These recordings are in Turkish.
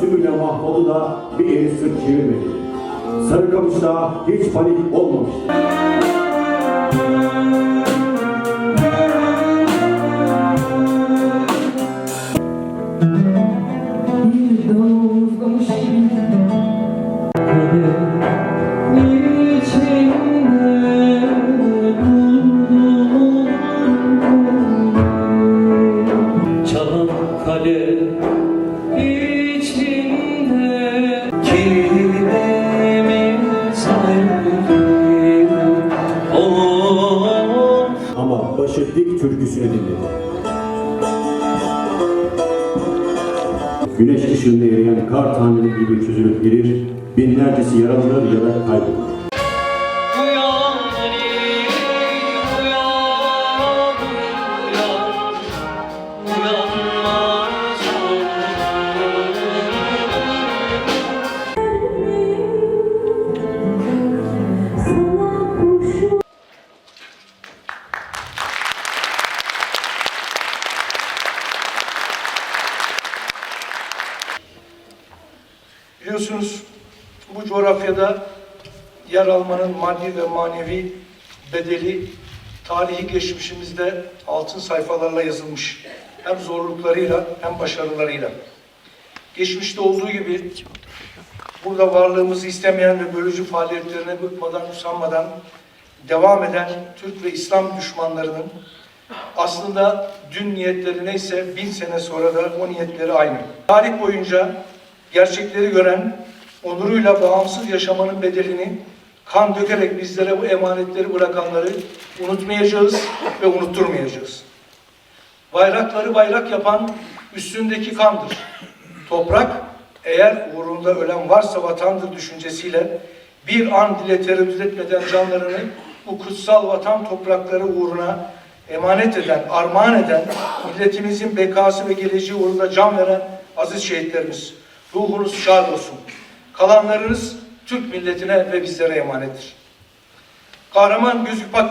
tümüyle mahvoldu da bir eli sırt çevirmedi. Sarıkamış'ta hiç panik olmamıştı. Çalan kale Dik türküsünü dinledi. Güneş ışığında eriyen kar taneleri gibi çözülüp gelir, binlercesi yaralanır ya da kaybolur. Biliyorsunuz bu coğrafyada yer almanın maddi ve manevi bedeli tarihi geçmişimizde altın sayfalarla yazılmış. Hem zorluklarıyla hem başarılarıyla. Geçmişte olduğu gibi burada varlığımızı istemeyen ve bölücü faaliyetlerine bıkmadan, usanmadan devam eden Türk ve İslam düşmanlarının aslında dün niyetleri neyse bin sene sonra da o niyetleri aynı. Tarih boyunca gerçekleri gören, onuruyla bağımsız yaşamanın bedelini kan dökerek bizlere bu emanetleri bırakanları unutmayacağız ve unutturmayacağız. Bayrakları bayrak yapan üstündeki kandır. Toprak eğer uğrunda ölen varsa vatandır düşüncesiyle bir an dile tereddüt etmeden canlarını bu kutsal vatan toprakları uğruna emanet eden, armağan eden, milletimizin bekası ve geleceği uğrunda can veren aziz şehitlerimiz. Ruhunuz şad olsun. Kalanlarınız Türk milletine ve bizlere emanettir. Kahraman gözüpek,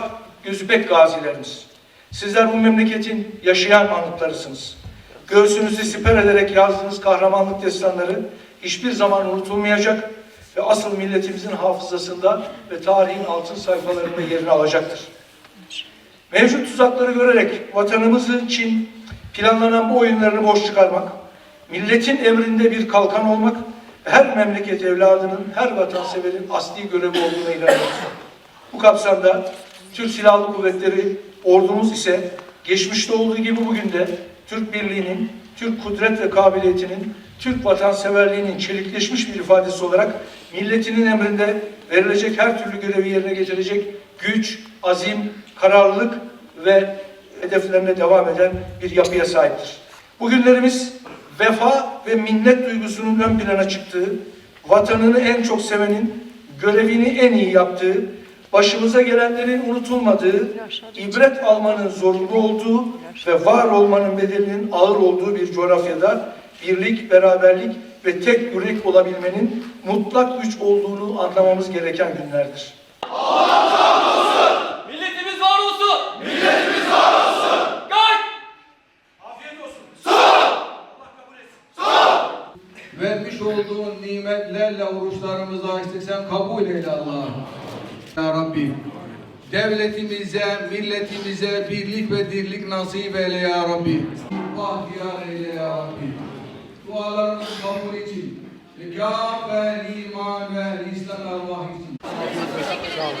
gözüpek gazilerimiz. Sizler bu memleketin yaşayan anıtlarısınız. Göğsünüzü siper ederek yazdığınız kahramanlık destanları hiçbir zaman unutulmayacak ve asıl milletimizin hafızasında ve tarihin altın sayfalarında yerini alacaktır. Mevcut tuzakları görerek vatanımızı için planlanan bu oyunlarını boş çıkarmak, milletin emrinde bir kalkan olmak her memleket evladının, her vatanseverin asli görevi olduğuna inanıyoruz. Bu kapsamda Türk Silahlı Kuvvetleri ordumuz ise geçmişte olduğu gibi bugün de Türk birliğinin, Türk kudret ve kabiliyetinin, Türk vatanseverliğinin çelikleşmiş bir ifadesi olarak milletinin emrinde verilecek her türlü görevi yerine getirecek güç, azim, kararlılık ve hedeflerine devam eden bir yapıya sahiptir. Bugünlerimiz vefa ve minnet duygusunun ön plana çıktığı, vatanını en çok sevenin görevini en iyi yaptığı, başımıza gelenlerin unutulmadığı, ibret almanın zorunlu olduğu ve var olmanın bedelinin ağır olduğu bir coğrafyada birlik, beraberlik ve tek yürek olabilmenin mutlak güç olduğunu anlamamız gereken günlerdir. Milletimiz var olsun. Milletimiz var olsun. Gay! Vermiş olduğun nimetlerle oruçlarımızı açtık. Sen kabul eyle Allah'ım. Ya Rabbi. Devletimize, milletimize birlik ve dirlik nasip eyle ya Rabbi. Bahtiyar eyle ya Rabbi. Dualarımızı kabul için. Ve kâfe iman ve İslam ervah için. Teşekkürler.